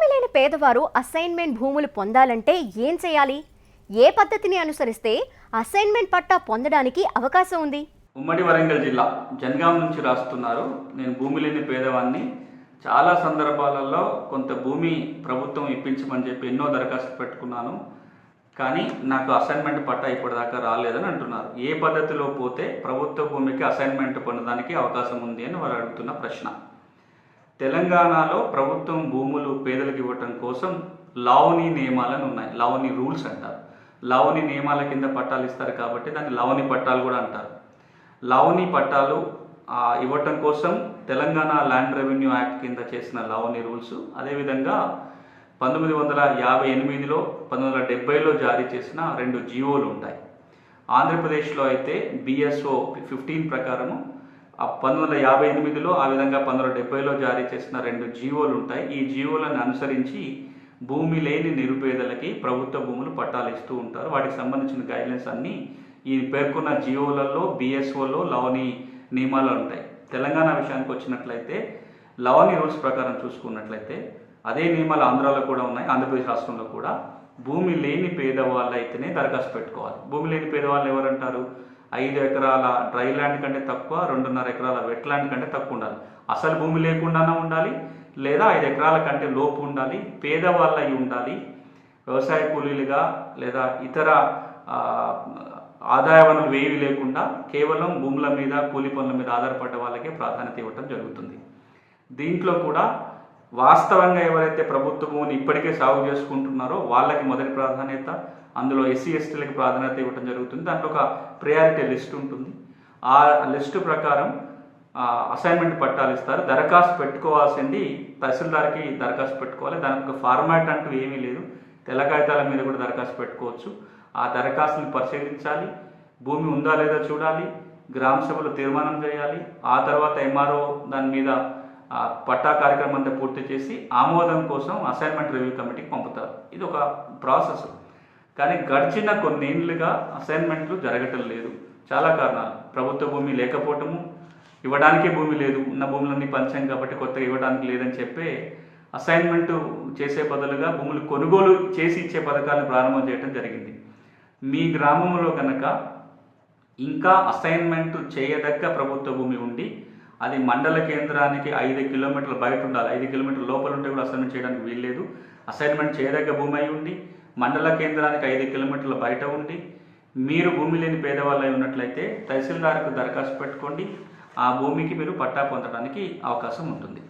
భూమి లేని పేదవారు అసైన్మెంట్ భూములు పొందాలంటే ఏం చేయాలి? ఏ పద్ధతిని అనుసరిస్తే అసైన్మెంట్ పట్టా పొందడానికి అవకాశం ఉంది? ఉమ్మడి వరంగల్ జిల్లా జనగాం నుంచి రాస్తున్నారు. నేను భూమి లేని పేదవాన్ని చాలా సందర్భాలలో కొంత భూమి ప్రభుత్వం ఇప్పించమని చెప్పి ఎన్నో దరఖాస్తు పెట్టుకున్నాను. కానీ నాకు అసైన్మెంట్ పట్టా ఇప్పటిదాకా రాలేదని అంటున్నారు. ఏ పద్ధతిలో పోతే ప్రభుత్వ భూమికి అసైన్మెంట్ పొందడానికి అవకాశం ఉంది అని వారు అడుగుతున్న ప్రశ్న. తెలంగాణలో ప్రభుత్వం భూములు పేదలకు ఇవ్వటం కోసం లావణి నియమాలను ఉన్నాయి. లావణి రూల్స్ అంటారు. లావణి నియమాల కింద పట్టాలు ఇస్తారు కాబట్టి దాన్ని లావణి పట్టాలు కూడా అంటారు. లావణి పట్టాలు ఇవ్వటం కోసం తెలంగాణ ల్యాండ్ రెవెన్యూ యాక్ట్ కింద చేసిన లావణి రూల్స్ అదేవిధంగా పంతొమ్మిది వందల యాభై ఎనిమిదిలో పంతొమ్మిది వందల డెబ్బైలో జారీ చేసిన రెండు జీవోలు ఉంటాయి. ఆంధ్రప్రదేశ్లో అయితే బిఎస్ఓ ఫిఫ్టీన్ ప్రకారము ఆ పంతొమ్మిది వందల యాభై ఎనిమిదిలో ఆ విధంగా పంతొమ్మిది వందల డెబ్బైలో జారీ చేసిన రెండు జీవోలు ఉంటాయి. ఈ జీవోలను అనుసరించి భూమి లేని నిరుపేదలకి ప్రభుత్వ భూములు పట్టాలు ఇస్తూ ఉంటారు. వాటికి సంబంధించిన గైడ్లైన్స్ అన్నీ ఈ పేర్కొన్న జీవోలలో బిఎస్ఓలో లవని నియమాలు ఉంటాయి. తెలంగాణ విషయానికి వచ్చినట్లయితే లవని రూల్స్ ప్రకారం చూసుకున్నట్లయితే అదే నియమాలు ఆంధ్రాలో కూడా ఉన్నాయి ఆంధ్రప్రదేశ్ రాష్ట్రంలో కూడా. భూమి లేని పేదవాళ్ళు అయితేనే దరఖాస్తు పెట్టుకోవాలి. భూమి లేని పేదవాళ్ళు ఎవరంటారు? ఐదు ఎకరాల డ్రై ల్యాండ్ కంటే తక్కువ రెండున్నర ఎకరాల వెట్ ల్యాండ్ కంటే తక్కువ ఉండాలి. అసలు భూమి లేకుండానే ఉండాలి లేదా ఐదు ఎకరాల కంటే లోపు ఉండాలి పేదవాళ్ళు అయి ఉండాలి వ్యవసాయ కూలీలుగా లేదా ఇతర ఆదాయ వనరులు వేవి లేకుండా కేవలం భూముల మీద కూలి పనుల మీద ఆధారపడ్డ వాళ్ళకే ప్రాధాన్యత ఇవ్వటం జరుగుతుంది. దీంట్లో కూడా వాస్తవంగా ఎవరైతే ప్రభుత్వం ఇప్పటికే సాగు చేసుకుంటున్నారో వాళ్ళకి మొదటి ప్రాధాన్యత అందులో ఎస్సీ ఎస్టీలకి ప్రాధాన్యత ఇవ్వడం జరుగుతుంది. దాంట్లో ఒక ప్రయారిటీ లిస్ట్ ఉంటుంది. ఆ లిస్టు ప్రకారం అసైన్మెంట్ పట్టాలు ఇస్తారు. దరఖాస్తు పెట్టుకోవాల్సింది తహసీల్దార్కి దరఖాస్తు పెట్టుకోవాలి. దానికి ఒక ఫార్మాట్ అంటూ ఏమీ లేదు. తెల్ల కాగితాల మీద కూడా దరఖాస్తు పెట్టుకోవచ్చు. ఆ దరఖాస్తుని పరిశీలించాలి. భూమి ఉందా లేదా చూడాలి. గ్రామ సభలో తీర్మానం చేయాలి. ఆ తర్వాత ఎంఆర్ఓ దాని మీద పట్టా కార్యక్రమం అంతా పూర్తి చేసి ఆమోదం కోసం అసైన్మెంట్ రివ్యూ కమిటీకి పంపుతారు. ఇది ఒక ప్రాసెస్. కానీ గడిచిన కొన్నేళ్ళుగా అసైన్మెంట్లు జరగటం లేదు. చాలా కారణాలు. ప్రభుత్వ భూమి లేకపోవటము ఇవ్వడానికే భూమి లేదు. ఉన్న భూములన్నీ పంచాం కాబట్టి కొత్తగా ఇవ్వడానికి లేదని చెప్పి అసైన్మెంట్ చేసే బదులుగా భూములు కొనుగోలు చేసి ఇచ్చే పథకాలను ప్రారంభం చేయడం జరిగింది. మీ గ్రామంలో కనుక ఇంకా అసైన్మెంట్ చేయదగ్గ ప్రభుత్వ భూమి ఉండి అది మండల కేంద్రానికి ఐదు కిలోమీటర్ల బయట ఉండాలి. ఐదు కిలోమీటర్ల లోపల ఉంటే కూడా అసైన్మెంట్ చేయడానికి వీల్లేదు అసైన్మెంట్ చేయదగ్గ భూమి అయి ఉండి మండల కేంద్రానికి ఐదు కిలోమీటర్ల బయట ఉండి మీరు భూమి లేని పేదవాళ్ళు అయి ఉన్నట్లయితే తహసీల్దార్కు దరఖాస్తు పెట్టుకోండి. ఆ భూమికి మీరు పట్టా పొందడానికి అవకాశం ఉంటుంది.